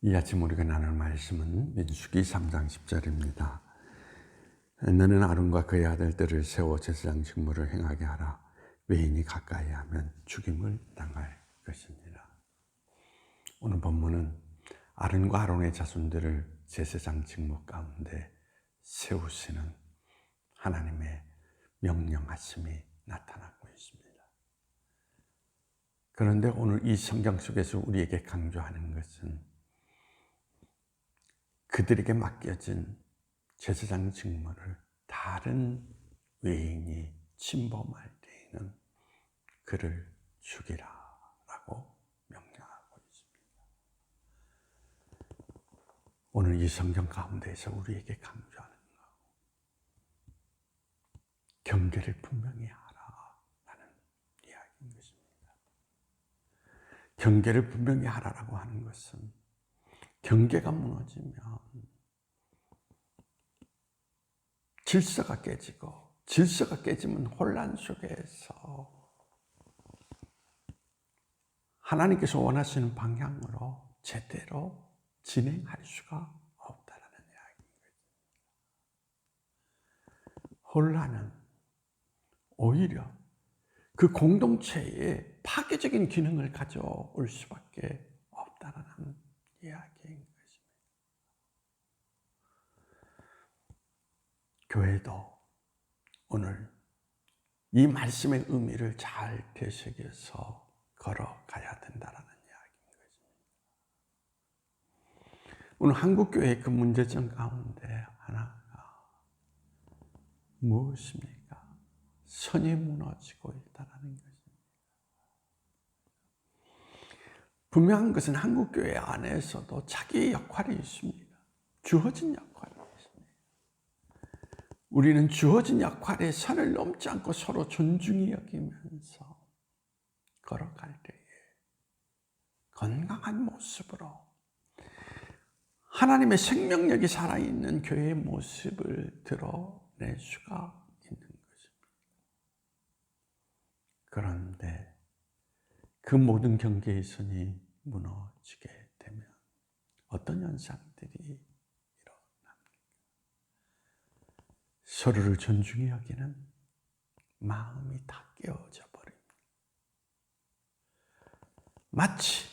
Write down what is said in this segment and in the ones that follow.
이 아침 우리가 나눌 말씀은 민수기 3장 10절입니다. 너는 아론과 그의 아들들을 세워 제사장 직무를 행하게 하라. 외인이 가까이 하면 죽임을 당할 것입니다. 오늘 본문은 아론과 아론의 자손들을 제사장 직무 가운데 세우시는 하나님의 명령하심이 나타나고 있습니다. 그런데 오늘 이 성경 속에서 우리에게 강조하는 것은 그들에게 맡겨진 제사장 직무를 다른 외인이 침범할 때에는 그를 죽이라라고 명령하고 있습니다. 오늘 이 성경 가운데에서 우리에게 강조하는 것, 경계를 분명히 하라라는 이야기인 것입니다. 경계를 분명히 하라라고 하는 것은 경계가 무너지면 질서가 깨지고 질서가 깨지면 혼란 속에서 하나님께서 원하시는 방향으로 제대로 진행할 수가 없다라는 이야기인 거죠. 혼란은 오히려 그 공동체에 파괴적인 기능을 가져올 수밖에 없다라는 이야기인 것입니다. 교회도 오늘 이 말씀의 의미를 잘 되새겨서 걸어가야 된다라는 이야기인 것입니다. 오늘 한국 교회의 그 문제점 가운데 하나가 무엇입니까? 선이 무너지고 있다라는 것입니다. 분명한 것은 한국 교회 안에서도 자기의 역할이 있습니다. 주어진 있습니다. 우리는 주어진 역할에 선을 넘지 않고 서로 존중히 여기면서 걸어갈 때에 건강한 모습으로 하나님의 생명력이 살아있는 교회의 모습을 드러낼 수가 있는 것입니다. 그런데 그 모든 경계의 선이 무너지게 되면 어떤 현상들이 일어납니까? 서로를 존중히 여기는 마음이 다 깨어져 버립니다. 마치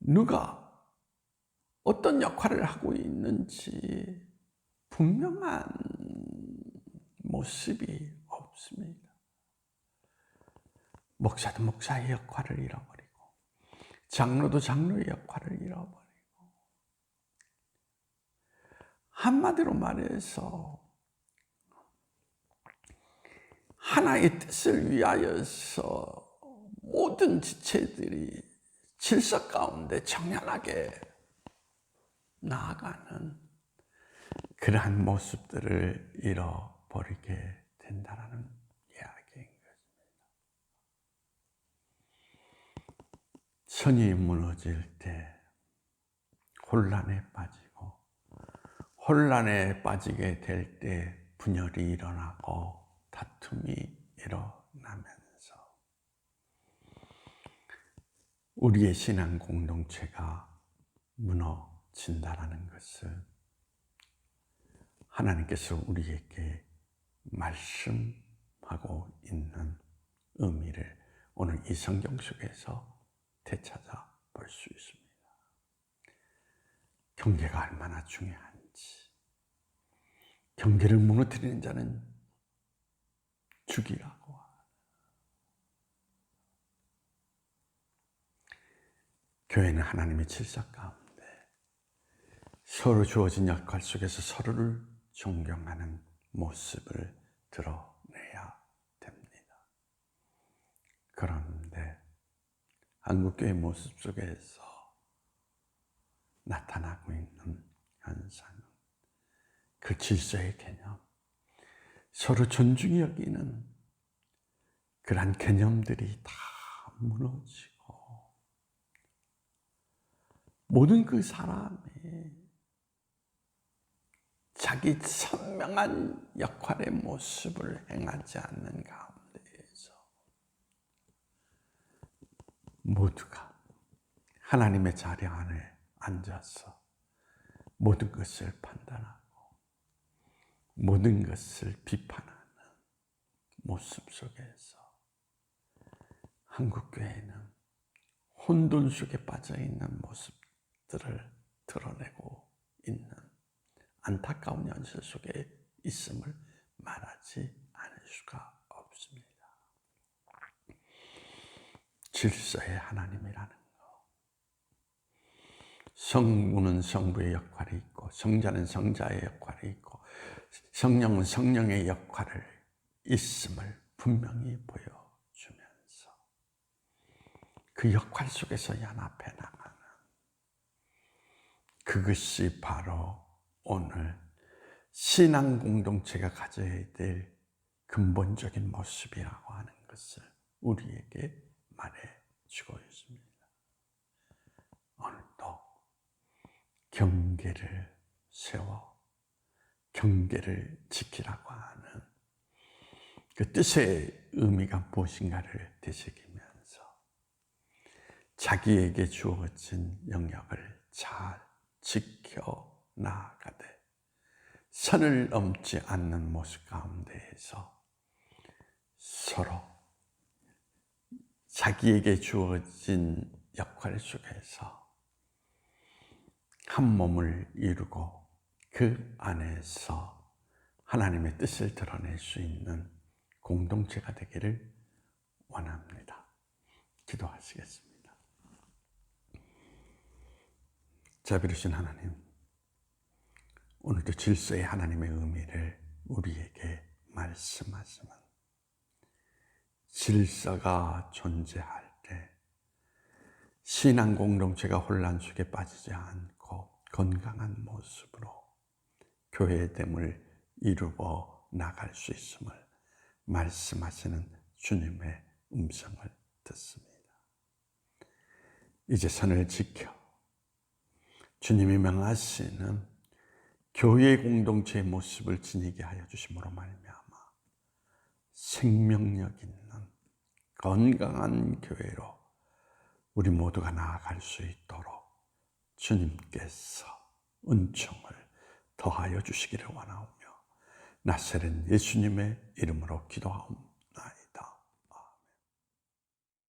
누가 어떤 역할을 하고 있는지 분명한 모습이 없습니다. 목사도 목사의 역할을 잃어버리고, 장로도 장로의 역할을 잃어버리고, 한마디로 말해서 하나의 뜻을 위하여서 모든 지체들이 질서 가운데 정연하게 나아가는 그러한 모습들을 잃어버리게 된다라는 이야기인 것입니다. 선이 무너질 때 혼란에 빠지고 혼란에 빠지게 될 때 분열이 일어나고 다툼이 일어나면서 우리의 신앙 공동체가 무너진다라는 것을 하나님께서 우리에게 말씀하고 있는 의미를 오늘 이 성경 속에서 되찾아 볼 수 있습니다. 경계가 얼마나 중요한지. 경계를 무너뜨리는 자는 죽이라고. 교회는 하나님의 질서 가운데 서로 주어진 역할 속에서 서로를 존경하는 모습을 드러내야 됩니다. 그런데 한국교회 모습 속에서 나타나고 있는 현상은 그 질서의 개념, 서로 존중히 여기는 그러한 개념들이 다 무너지고 모든 그 사람이 자기 선명한 역할의 모습을 행하지 않는 가운데에서 모두가 하나님의 자리 안에 앉아서 모든 것을 판단하고 모든 것을 비판하는 모습 속에서 한국교회는 혼돈 속에 빠져 있는 모습들을 드러내고 있는 안타까운 현실 속에 있음을 말하지 않을 수가 없습니다. 질서의 하나님이라는 것. 성부는 성부의 역할이 있고, 성자는 성자의 역할이 있고, 성령은 성령의 역할을 있음을 분명히 보여주면서 그 역할 속에서 연합해 나가는 그것이 바로 오늘 신앙 공동체가 가져야 될 근본적인 모습이라고 하는 것을 우리에게 말해주고 있습니다. 오늘도 경계를 세워 경계를 지키라고 하는 그 뜻의 의미가 무엇인가를 되새기면서 자기에게 주어진 영역을 잘 지켜 나아가되 선을 넘지 않는 모습 가운데에서 서로 자기에게 주어진 역할 속에서 한 몸을 이루고 그 안에서 하나님의 뜻을 드러낼 수 있는 공동체가 되기를 원합니다. 기도하시겠습니다. 자비로신 하나님, 오늘도 질서의 하나님의 의미를 우리에게 말씀하시면 질서가 존재할 때 신앙 공동체가 혼란 속에 빠지지 않고 건강한 모습으로 교회의 됨을 이루어 나갈 수 있음을 말씀하시는 주님의 음성을 듣습니다. 이제 선을 지켜 주님이 명하시는 교회 공동체의 모습을 지니게 하여 주심으로 말미암아 생명력 있는 건강한 교회로 우리 모두가 나아갈 수 있도록 주님께서 은총을 더하여 주시기를 원하오며 나세는 예수님의 이름으로 기도하옵니다.